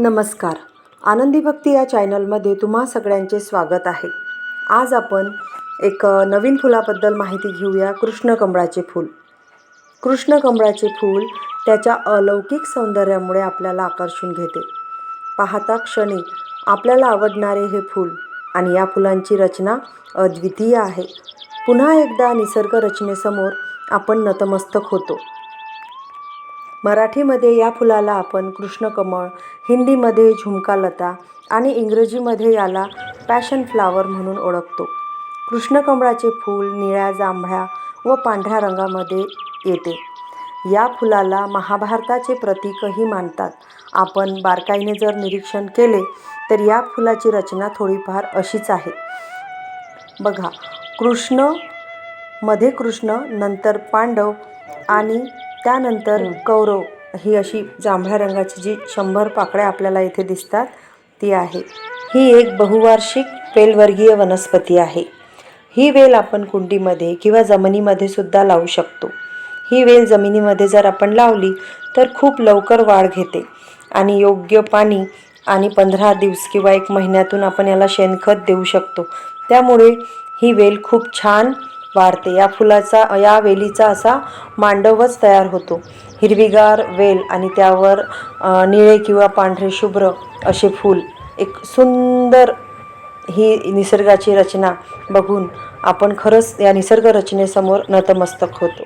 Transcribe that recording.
नमस्कार. आनंदी भक्ती या चॅनलमध्ये तुम्हा सगळ्यांचे स्वागत आहे. आज आपण एक नवीन फुलाबद्दल माहिती घेऊया कृष्णकमळाचे फूल. कृष्णकमळाचे फूल त्याच्या अलौकिक सौंदर्यामुळे आपल्याला आकर्षून घेते. पाहता क्षणी आपल्याला आवडणारे हे फूल आणि या फुलांची रचना अद्वितीय आहे. पुन्हा एकदा निसर्ग रचनेसमोर आपण नतमस्तक होतो. मराठीमध्ये या फुलाला आपण कृष्णकमळ हिंदीमध्ये झुमकालता आणि इंग्रजीमध्ये याला पॅशन फ्लावर म्हणून ओळखतो. कृष्णकमळाचे फूल निळ्या जांभळ्या व पांढऱ्या रंगामध्ये येते. या फुलाला महाभारताचे प्रतीकही मानतात. आपण बारकाईने जर निरीक्षण केले तर या फुलाची रचना थोडीफार अशीच आहे. बघा कृष्णमध्ये कृष्ण नंतर पांडव आणि त्यानंतर कौरव ही अशी जांभळ्या रंगाची जी शंभर पाकळ्या आपल्याला इथे दिसतात ती आहे. ही एक बहुवार्षिक वेलवर्गीय वनस्पती आहे. ही वेल आपण कुंडीमध्ये किंवा जमिनीमध्ये सुद्धा लावू शकतो. ही वेल जमिनीमध्ये जर आपण लावली तर खूप लवकर वाढ घेते आणि योग्य पाणी आणि पंधरा दिवस किंवा एक महिन्यातून आपण याला शेणखत देऊ शकतो. त्यामुळे ही वेल खूप छान वाढते. या फुलाचा या वेलीचा असा मांडवच तयार होतो. हिरवीगार वेल आणि त्यावर निळे किंवा पांढरे शुभ्र असे फूल. एक सुंदर ही निसर्गाची रचना बघून आपण खरंच या निसर्ग रचनेसमोर नतमस्तक होतो.